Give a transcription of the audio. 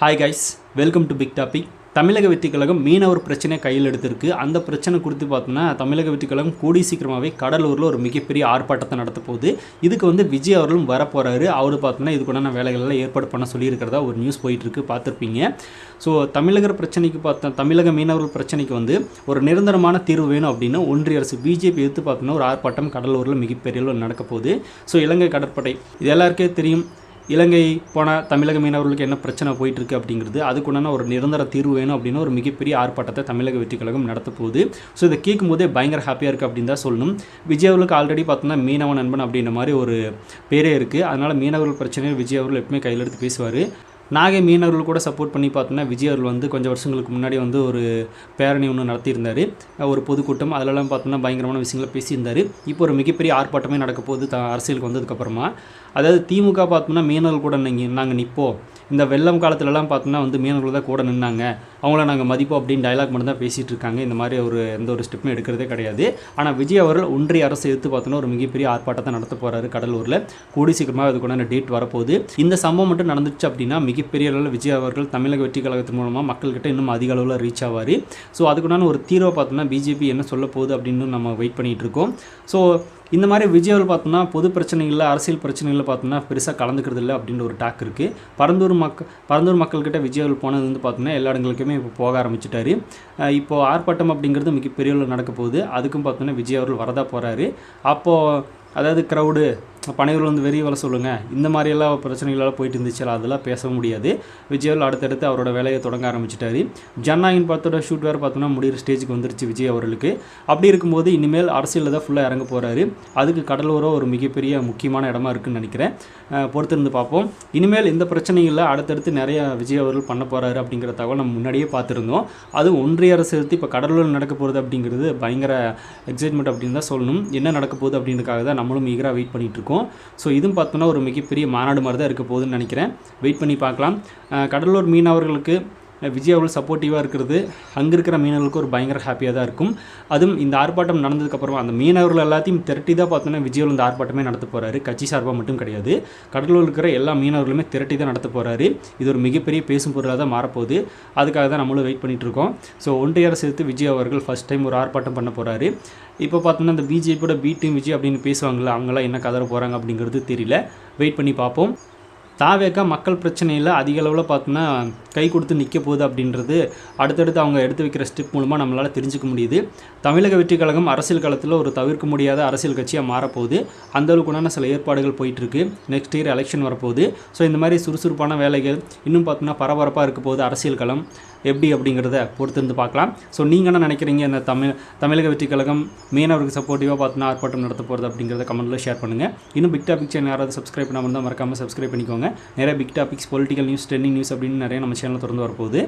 Hi guys welcome to Big Topic Tamilaga Vettri Kazhagam மீனவர் பிரச்சனை கையில் எடுத்திருக்கு. அந்த பிரச்சனை குறித்து பார்த்தோன்னா தமிழக வெற்றி கழகம் கூடி சீக்கிரமாகவே கடலூரில் ஒரு மிகப்பெரிய ஆர்ப்பாட்டத்தை நடத்த போகுது. இதுக்கு வந்து விஜய் அவர்களும் வரப்போகிறாரு அவர் பார்த்தோன்னா இதுக்குண்டான வேலைகளெல்லாம் ஏற்பாடு பண்ண சொல்லியிருக்கிறதா ஒரு நியூஸ் போயிட்டுருக்கு. பார்த்துருப்பீங்க. ஸோ தமிழகர் பிரச்சனைக்கு பார்த்தா தமிழக மீனவர்கள் பிரச்சனைக்கு வந்து ஒரு நிரந்தரமான தீர்வு வேணும் அப்படின்னு ஒன்றிய அரசு பிஜேபி எடுத்து பார்த்தோன்னா ஒரு ஆர்ப்பாட்டம் கடலூரில் மிகப்பெரிய அளவில் நடக்க போகுது. ஸோ இலங்கை கடற்படை இது எல்லாருக்கே தெரியும். இலங்கை போன தமிழக மீனவர்களுக்கு என்ன பிரச்சனை போயிட்டு இருக்கு அப்படிங்கிறது அதுக்குண்டான ஒரு நிரந்தர தீர்வு வேணும் அப்படின்னு ஒரு மிகப்பெரிய ஆர்ப்பாட்டத்தை தமிழக வெற்றி கழகம் நடத்த போகுது. ஸோ இதை கேட்கும் போதே பயங்கர ஹாப்பியாக இருக்குது அப்படின்னு தான் சொல்லணும். விஜய் அவர்களுக்கு ஆல்ரெடி பார்த்தோன்னா மீனவ நண்பன் அப்படின்ற மாதிரி ஒரு பேரே இருக்குது அதனால் மீனவர்கள் பிரச்சனையில் விஜய் அவர்கள் எப்பவுமே கையில் எடுத்து பேசுவார். நாகை மீனவர்கள் கூட சப்போர்ட் பண்ணி பார்த்தோன்னா விஜய் அவர்கள் வந்து கொஞ்சம் வருஷங்களுக்கு முன்னாடி வந்து ஒரு பேரணி ஒன்று நடத்தியிருந்தார். ஒரு பொதுக்கூட்டம் அதிலலாம் பார்த்தோன்னா பயங்கரமான விஷயங்களை பேசியிருந்தார். இப்போ ஒரு மிகப்பெரிய ஆர்ப்பாட்டமே நடக்க போகுது த அரசியலுக்கு வந்ததுக்கப்புறமா அதாவது திமுக பார்த்தோம்னா மீனவர்கள் கூட நீங்கள் நாங்கள் நிற்போம் இந்த வெள்ளம் காலத்துலலாம் பார்த்தோம்னா வந்து மீனவர்கள் தான் கூட நின்னாங்க. அவங்கள நாங்கள் மதிப்போம் அப்படின்னு டைலாக் மட்டும் தான் பேசிகிட்டு இருக்காங்க. இந்த மாதிரி ஒரு எந்த ஒரு ஸ்டெப்பும் எடுக்கிறதே கிடையாது. ஆனால் விஜய் அவர்கள் ஒன்றிய அரசு எடுத்து பார்த்தோன்னா ஒரு மிகப்பெரிய ஆர்ப்பாட்டத்தை நடத்த போகிறாரு கடலூரில். கூடி சீக்கிரமாக அதுக்குண்டான டேட் வரப்போகுது. இந்த சம்பவம் மட்டும் நடந்துச்சு அப்படின்னா மிகப்பெரிய அளவில் விஜய் அவர்கள் தமிழக வெற்றி கழகத்தின் மூலமாக மக்கள்கிட்ட இன்னும் அதிக அளவில் ரீச் ஆவார். ஸோ அதுக்குண்டான ஒரு தீர்வை பார்த்தோம்னா பிஜேபி என்ன சொல்ல போகுது அப்படின்னு நம்ம வெயிட் பண்ணிகிட்டு இருக்கோம். ஸோ இந்த மாதிரி விஜயவில் பார்த்தோம்னா பொது பிரச்சனைகளில் அரசியல் பிரச்சனைகளில் பார்த்தோம்னா பெருசாக கலந்துக்கிறது இல்லை அப்படின்ற ஒரு டாக் இருக்குது பரந்தூர் மக்க பரந்தூர் மக்கள்கிட்ட விஜயவில் போனது வந்து பார்த்தோம்னா எல்லா இடங்களுக்குமே இப்போ போக ஆரம்பிச்சிட்டாரு. இப்போது இப்போ ஆர்ப்பாட்டம் அப்படிங்கிறது மிகப்பெரிய அளவில் நடக்க போகுது. அதுக்கும் பார்த்தோன்னா விஜய் அவர்கள் வரதா போகிறாரு அப்போது அதாவது க்ரௌடு பனையூரில் வந்து வெறிய வர சொல்லுங்கள் இந்த மாதிரியெல்லாம் பிரச்சனைகளெல்லாம் போயிட்டு இருந்துச்சு. அதெல்லாம் பேச முடியாது. விஜய் அடுத்தடுத்து அவரோட வேலையை தொடங்க ஆரம்பிச்சிட்டாரு. ஜன்னாயின் படத்தோட ஷூட் வேறு பார்த்தோன்னா முடிகிற ஸ்டேஜுக்கு வந்துருச்சு விஜய் அவர்களுக்கு. அப்படி இருக்கும்போது இனிமேல் அரசியலில் தான் ஃபுல்லாக இறங்க போகிறாரு அதுக்கு கடலூரோ ஒரு மிகப்பெரிய முக்கியமான இடமா இருக்குன்னு நினைக்கிறேன். பொறுத்திருந்து பார்ப்போம். இனிமேல் இந்த பிரச்சனைகளில் அடுத்தடுத்து நிறைய விஜய் அவர்கள் பண்ண போகிறாரு அப்படிங்கிற தகவல் நம்ம முன்னாடியே பார்த்துருந்தோம். அது ஒன்றிய அரசு எடுத்து இப்போ கடலூரில் நடக்க போகிறது அப்படிங்கிறது பயங்கர எக்ஸைட்மெண்ட் அப்படின்னு தான் சொல்லணும். என்ன நடக்க போகுது அப்படின்றதுக்காக தான் நம்மளும் ஈகராக வெயிட் பண்ணிட்டு இருக்கும். ஸோ இதுவும் பார்த்தோன்னா ஒரு மிகப்பெரிய மாநாடு மாதிரி தான் இருக்க போகுதுன்னு நினைக்கிறேன். வெயிட் பண்ணி பார்க்கலாம். கடலூர் மீனவர்களுக்கு விஜய் அவர்கள் சப்போர்ட்டிவாக இருக்கிறது. அங்கே இருக்கிற மீனவர்களுக்கு ஒரு பயங்கர ஹாப்பியாக தான் இருக்கும். அதுவும் இந்த ஆர்ப்பாட்டம் நடந்ததுக்கப்புறமா அந்த மீனவர்கள் எல்லாத்தையும் திரட்டி தான் பார்த்தோன்னா விஜய் அவர்கள் இந்த ஆர்ப்பாட்டமே நடத்த போகிறாரு கட்சி சார்பாக மட்டும் கிடையாது. கடலூரில் இருக்கிற எல்லா மீனவர்களுமே திரட்டி தான் நடத்த போகிறாரு இது ஒரு மிகப்பெரிய பேசும் பொருளாக தான் மாறப்போகுது. அதுக்காக தான் நம்மளும் வெயிட் பண்ணிகிட்டு இருக்கோம். ஸோ ஒன்றிய சேர்த்து விஜய் அவர்கள் ஃபஸ்ட் டைம் ஒரு ஆர்ப்பாட்டம் பண்ண போகிறாரு இப்போ பார்த்தோன்னா இந்த பிஜேபியோட பி டீம் விஜய் அப்படின்னு பேசுவாங்களே அவங்களாம் என்ன கதற போகிறாங்க அப்படிங்கிறது தெரியல. வெயிட் பண்ணி பார்ப்போம். தாவேக்கா மக்கள் பிரச்சனையில் அதிக அளவில் பார்த்தோன்னா கை கொடுத்து நிற்க போகுது அப்படின்றது அடுத்தடுத்து அவங்க எடுத்து வைக்கிற ஸ்டெப் மூலமாக நம்மளால் தெரிஞ்சுக்க முடியுது. தமிழக வெற்றி கழகம் அரசியல் காலத்தில் ஒரு தவிர்க்க முடியாத அரசியல் கட்சியாக மாறப்போகுது. அந்தளவுக்குண்டான சில ஏற்பாடுகள் போயிட்டுருக்கு. நெக்ஸ்ட் இயர் எலெக்ஷன் வரப்போகுது. ஸோ இந்த மாதிரி சுறுசுறுப்பான வேலைகள் இன்னும் பார்த்தோன்னா பரபரப்பாக இருக்க போகுது அரசியல் களம். எப்படி அப்படிங்கிறத பொறுத்திருந்து பார்க்கலாம் ஸோ நீங்கள் என்ன நினைக்கிறீங்க? இந்த தமிழ் தமிழக வெற்றி கழகம் மீனவருக்கு சப்போர்ட்டிவாக பார்த்தோன்னா ஆர்ப்பாட்டம் நடத்த போகிறது அப்படிங்கிறத கமெண்ட்டில் ஷேர் பண்ணுங்கள் இன்னும் பிக் டாபிக் சேனல் யாராவது சப்ஸ்கிரைப் பண்ணாமல் இருந்தால் மறக்காமல் சப்ஸ்கிரைப் பண்ணிக்கோங்க. நிறைய big topics political news trending news அப்படின்னு நிறைய நம்ம சேனல் திறந்து வரப்போகுது.